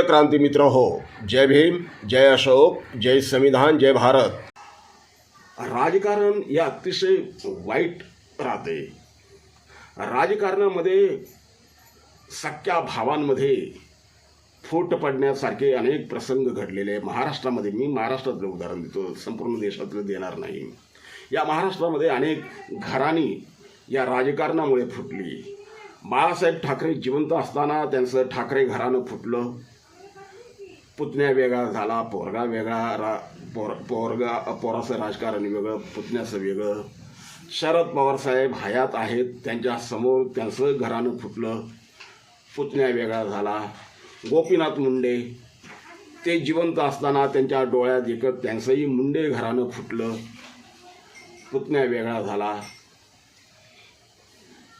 प्रिय क्रांती मित्र हो जय भीम जय अशोक जय संविधान जय भारत. राजकारण हे अतिशय वाईट राहते. राजकारणामध्ये सख्या भावांमध्ये फूट पडण्यासारखे अनेक प्रसंग घडलेले आहे. महाराष्ट्रामध्ये मी महाराष्ट्रातलं उदाहरण देतो संपूर्ण देशातलं देणार नाही. या महाराष्ट्रामध्ये अनेक घराणी या राजकारणामुळे फुटली. बाळासाहेब ठाकरे जिवंत असताना त्यांचं ठाकरे घरानं फुटलं. पुतण्या वेगळा झाला पोरगा वेगळा रा पोर पोरगा पोराचं राजकारण वेगळं पुतण्याचं वेगळं. शरद पवार साहेब हयात आहेत त्यांच्यासमोर त्यांचं घरानं फुटलं. पुतण्या वेगळा झाला. गोपीनाथ मुंडे ते जिवंत असताना त्यांच्या डोळ्यात एकत त्यांचंही मुंडे घरानं फुटलं. पुतण्या वेगळा झाला.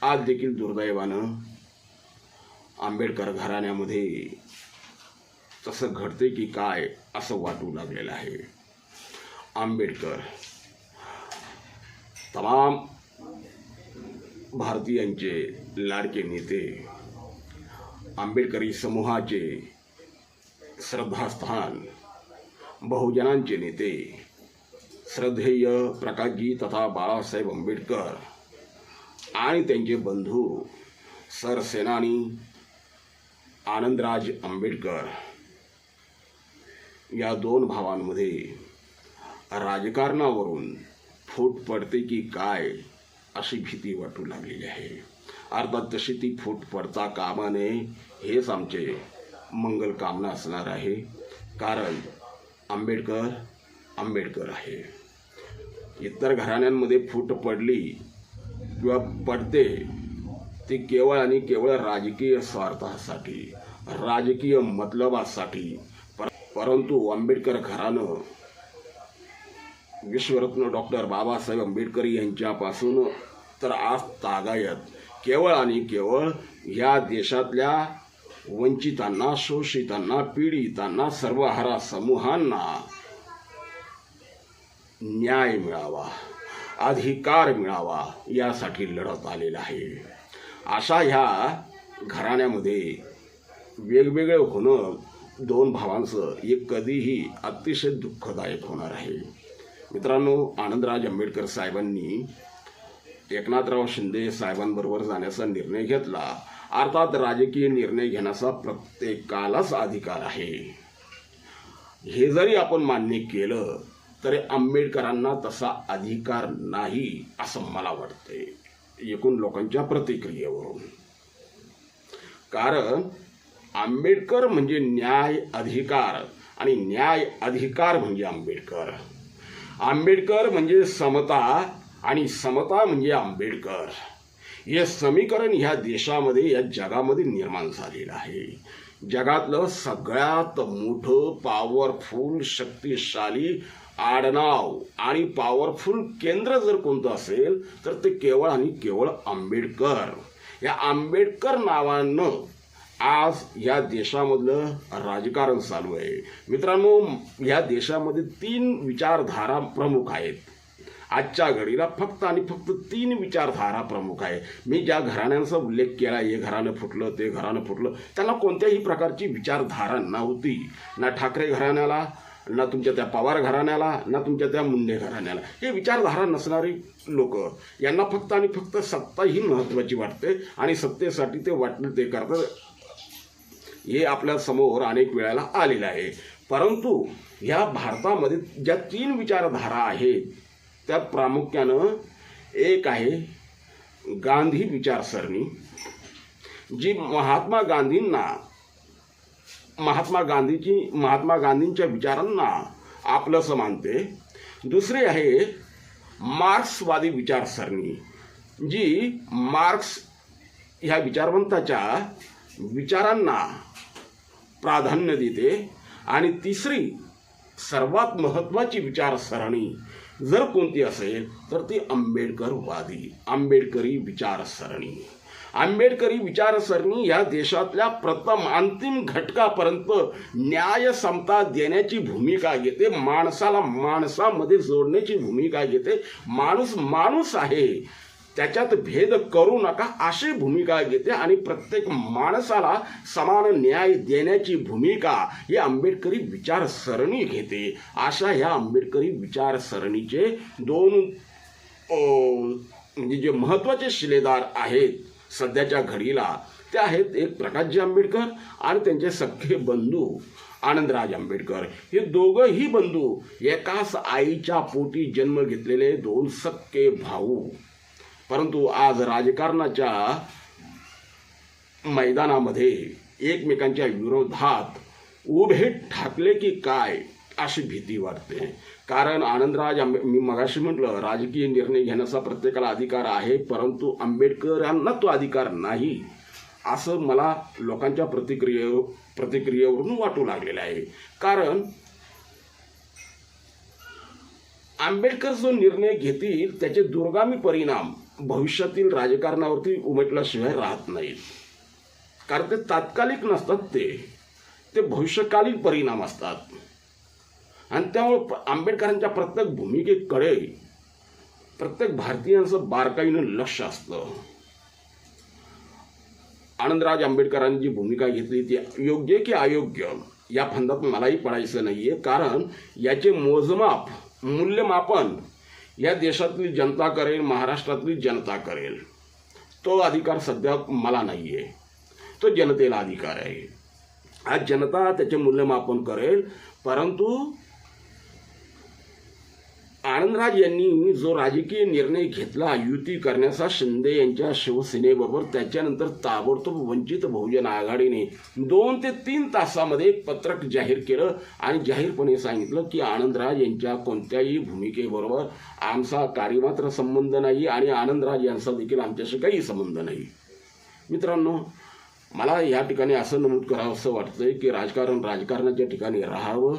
आज देखील दुर्दैवानं आंबेडकर घराण्यामध्ये तसं घडते की काय असं वाटू लागलेलं आहे. आंबेडकर. तमाम भारतीयांचे लाडके नेते आंबेडकरी समूहाचे श्रद्धास्थान बहुजनांचे नेते श्रद्धेय प्रकाशजी तथा बाळासाहेब आंबेडकर आणि त्यांचे बंधू सरसेनानी आनंदराज आंबेडकर. या दोन भावांमध्ये राजकारणावरून फूट पडते की काय अशी भीती वाटू लागलेली आहे. अर्थात तशी ती फूट पडता कामा नये हेच आमचे मंगल कामना असणार आहे. कारण आंबेडकर आंबेडकर आहे. इतर घराण्यांमध्ये फूट पडली किंवा पडते ती केवळ आणि केवळ राजकीय स्वार्थासाठी राजकीय मतलबासाठी परंतु आंबेडकर घरानं विश्वरत्न डॉक्टर बाबासाहेब आंबेडकर यांच्यापासून तर आज तागायत केवळ आणि केवळ या देशातल्या वंचितांना शोषितांना पीडितांना सर्वहारा समूहांना न्याय मिळावा अधिकार मिळावा यासाठी लढत आलेला आहे. अशा ह्या घराण्यामध्ये वेगवेगळे होणं दोन भावांचं हे कधीही अतिशय दुःखदायक होणार आहे. मित्रांनो आनंदराज आंबेडकर साहेबांनी एकनाथराव शिंदे साहेबांबरोबर जाण्याचा निर्णय घेतला. अर्थात राजकीय निर्णय घेण्याचा प्रत्येकालाच अधिकार आहे. हे जरी आपण मान्य केलं तरी आंबेडकरांना तसा अधिकार नाही असं मला वाटते एकूण लोकांच्या प्रतिक्रियेवरून. कारण आंबेडकर म्हणजे न्याय अधिकार आणि न्याय अधिकार म्हणजे आंबेडकर. आंबेडकर म्हणजे समता आणि समता म्हणजे आंबेडकर. हे समीकरण ह्या देशामध्ये या जगामध्ये निर्माण झालेलं आहे. जगातलं सगळ्यात मोठं पॉवरफुल शक्तिशाली आडनाव आणि पॉवरफुल केंद्र जर कोणतं असेल तर ते केवळ आणि केवळ आंबेडकर. या आंबेडकर नावानं आज या देशामधलं राजकारण चालू आहे. मित्रांनो या देशामध्ये तीन विचारधारा प्रमुख आहेत. आजच्या घडीला फक्त आणि फक्त तीन विचारधारा प्रमुख आहे. मी ज्या घराण्यांचा उल्लेख केला हे घरानं फुटलं ते घरानं फुटलं त्यांना कोणत्याही प्रकारची विचारधारा नव्हती. ना ठाकरे घराण्याला ना तुमच्या त्या पवार घराण्याला ना तुमच्या त्या मुंडे घराण्याला. हे विचारधारा नसणारी लोक. यांना फक्त आणि फक्त सत्ता ही महत्त्वाची वाटते आणि सत्तेसाठी ते वाटलं ते करतात. हे आपल्यासमोर अनेक वेळेला आलेलं आहे. परंतु या भारतामध्ये ज्या तीन विचारधारा आहेत त्या प्रामुख्यानं एक आहे गांधी विचारसरणी जी महात्मा गांधींना महात्मा गांधीची महात्मा गांधींच्या विचारांना आपलंसं मानते. दुसरे आहे मार्क्सवादी विचारसरणी जी मार्क्स ह्या विचारवंताच्या विचारांना प्राधान्य देते. आणि तिसरी सर्वात महत्त्वाची विचारसरणी. जर कोणती असेल तर ती आंबेडकरवादी आंबेडकरी विचारसरणी. आंबेडकरी विचारसरणी या देशातल्या प्रथम अंतिम घटकापर्यंत न्याय समता देण्याची भूमिका घेते. माणसाला माणसामध्ये जोडण्याची भूमिका घेते. माणूस माणूस आहे. त्याच्यात भेद करू नका अशी भूमिका घेते आणि प्रत्येक माणसाला समान न्याय देण्याची भूमिका ही आंबेडकरी विचारसरणी घेते. अशा ह्या आंबेडकरी विचारसरणीचे दोन म्हणजे जे महत्त्वाचे शिलेदार आहेत सध्याच्या घडीला ते आहेत एक प्रकाशजी आंबेडकर आणि त्यांचे सख्खे बंधू आनंदराज आंबेडकर. हे दोघंही बंधू एकाच आईच्या पोटी जन्म घेतलेले दोन सक्के भाऊ. परंतु आज राजकारणाच्या मैदानामध्ये एकमेकांच्या विरोधात उभे ठाकले की काय अशी भीती वाटते. कारण आनंदराज आंबे मी मगाशी म्हटलं राजकीय निर्णय घेण्याचा प्रत्येकाला अधिकार आहे परंतु आंबेडकरांना तो अधिकार नाही असं मला लोकांच्या प्रतिक्रिये प्रतिक्रियेवरून वाटू लागलेलं आहे. कारण आंबेडकर जो निर्णय घेतील त्याचे दुर्गामी परिणाम भविष्यातील राजकारणावरती उमटल्याशिवाय राहत नाहीत. कारण ते तात्कालिक नसतात ते. ते भविष्यकालीन परिणाम असतात. आणि त्यामुळे आंबेडकरांच्या प्रत्येक भूमिकेकडे प्रत्येक भारतीयांचं बारकाईनं लक्ष असतं. आनंदराज आंबेडकरांनी जी भूमिका घेतली ती योग्य की अयोग्य या फंदात मलाही पडायचं नाही आहे कारण याचे मोजमाप मूल्यमापन या देशातली जनता करेल महाराष्ट्रातली जनता करेल. तो अधिकार सध्या मला नाही आहे तो जनतेला अधिकार आहे. आज जनता त्याचे मूल्यमापन करेल परंतु आनंदराज यांनी जो राजकीय निर्णय घेतला युती करण्याचा शिंदे यांच्या शिवसेनेबरोबर त्याच्यानंतर ताबडतोब वंचित बहुजन आघाडीने दोन ते तीन तासामध्ये पत्रक जाहीर केलं आणि जाहीरपणे सांगितलं की आनंदराज यांच्या कोणत्याही भूमिकेबरोबर आमचा कार्यमात्र संबंध नाही आणि आनंदराज यांचा देखील आमच्याशी काही संबंध नाही. मित्रांनो मला या ठिकाणी असं नमूद करावं असं वाटतंय की राजकारण राजकारणाच्या ठिकाणी राहावं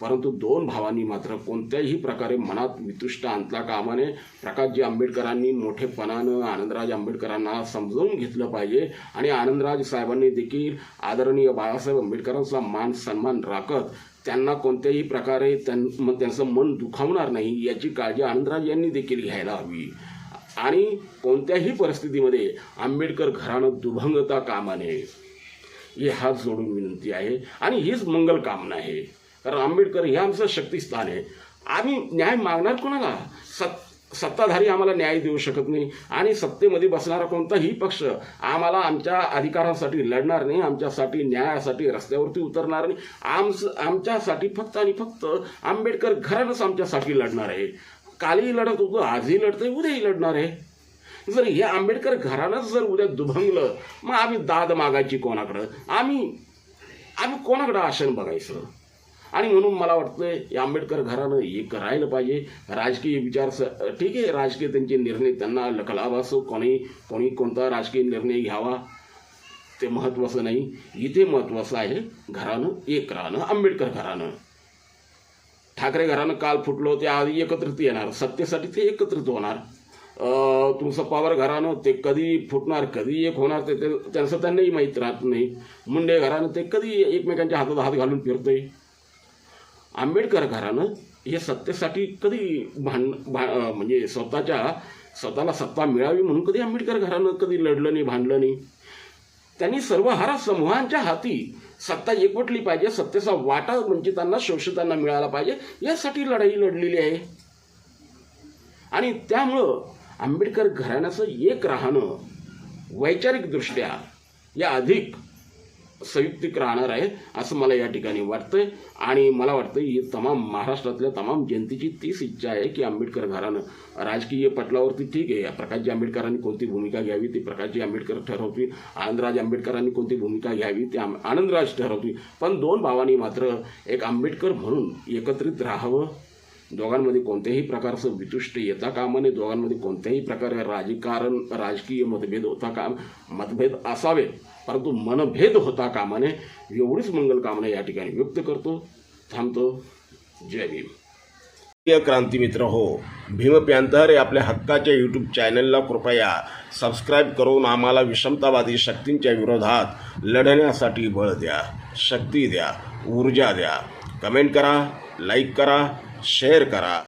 परंतु दोन भावांनी मात्र कोणत्याही प्रकारे मनात वितुष्ट आणता कामाने प्रकाशजी आंबेडकरांनी मोठेपणानं आनंदराज आंबेडकरांना समजावून घेतलं पाहिजे. आणि आनंदराज साहेबांनी देखील आदरणीय बाळासाहेब आंबेडकरांचा मान सन्मान राखत त्यांना कोणत्याही प्रकारे त्यां त्यांचं मन दुखावणार नाही याची काळजी आनंदराज यांनी देखील घ्यायला हवी. आणि कोणत्याही परिस्थितीमध्ये आंबेडकर घराणं दुभंगता कामा नये ही हात जोडून विनंती आहे. आणि हीच मंगल कामना आहे. कारण आंबेडकर हे आमचं शक्तिस्थान आहे. आम्ही न्याय मागणार कोणाला? सत् सत्ताधारी आम्हाला न्याय देऊ शकत नाही. आणि सत्तेमध्ये बसणारा कोणताही पक्ष आम्हाला आमच्या अधिकारांसाठी लढणार नाही आमच्यासाठी न्यायासाठी रस्त्यावरती उतरणार नाही. आमच आमच्यासाठी फक्त आणि फक्त आंबेडकर घरानंच आमच्यासाठी लढणार आहे. कालही लढत होतो आजही लढतंय उद्याही लढणार आहे. जर हे आंबेडकर घरानंच जर उद्या दुभंगलं मग आम्ही दाद मागायची कोणाकडं? आम्ही आम्ही कोणाकडं आशन बघायचं? आणि म्हणून मला वाटतं या आंबेडकर घरानं एक राहिलं पाहिजे. राजकीय विचार स ठीक आहे राजकीय त्यांचे निर्णय त्यांना लखलाभ असो कोणी कोणी कोणता राजकीय निर्णय घ्यावा ते महत्त्वाचं नाही. इथे महत्त्वाचं आहे घरानं एक राहणं आंबेडकर घरानं. ठाकरे घरानं काल फुटलो ते आधी एकत्रित येणार. सत्तेसाठी ते एकत्रित होणार. तुमचं पवार घरानं ते कधी फुटणार कधी एक होणार ते ते- त्यांचं त्यांनाही माहीत राहत नाही. मुंडे घरानं ते कधी एकमेकांच्या हातात हात घालून फिरतंय. आंबेडकर घरानं हे सत्तेसाठी कधी भांड भा म्हणजे स्वतःच्या स्वतःला सत्ता मिळावी म्हणून कधी आंबेडकर घरानं कधी लढलं नाही भांडलं नाही? त्यांनी सर्व हारा समूहांच्या हाती सत्ता एकवटली पाहिजे सत्तेचा वाटा वंचितांना शोषितांना मिळाला पाहिजे यासाठी लढाई लढलेली आहे. आणि त्यामुळं आंबेडकर घराण्याचं एक राहणं वैचारिकदृष्ट्या या अधिक संयुक्तिक राहणार आहे असं मला या ठिकाणी वाटतं आणि मला वाटतं ही तमाम महाराष्ट्रातल्या तमाम जनतेची तीच इच्छा आहे की आंबेडकर घरानं राजकीय पटलावरती ठीक आहे. प्रकाशजी आंबेडकरांनी कोणती भूमिका घ्यावी ती प्रकाशजी आंबेडकर ठरवतील. आनंदराज आंबेडकरांनी कोणती भूमिका घ्यावी ते आनंदराज ठरवतील. पण दोन भावांनी मात्र एक आंबेडकर म्हणून एकत्रित राहावं. दोघांमध्ये कोणत्याही प्रकारचं वितुष्ट येता कामा नये. दोघांमध्ये कोणत्याही प्रकारे राजकारण राजकीय मतभेद होता काम मतभेद असावेत. परंतु मनभेद होता कामाने एवढीच मंगल कामना या ठिकाणी व्यक्त करतो. थांबतो. जय भीम. प्रिय क्रांती मित्र हो भीम पॅन्थर हे आपल्या हक्काच्या यूट्यूब चॅनलला कृपया सबस्क्राईब करून आम्हाला विषमतावादी शक्तींच्या विरोधात लढण्यासाठी बळ द्या शक्ती द्या ऊर्जा द्या. कमेंट करा लाईक करा शेअर करा.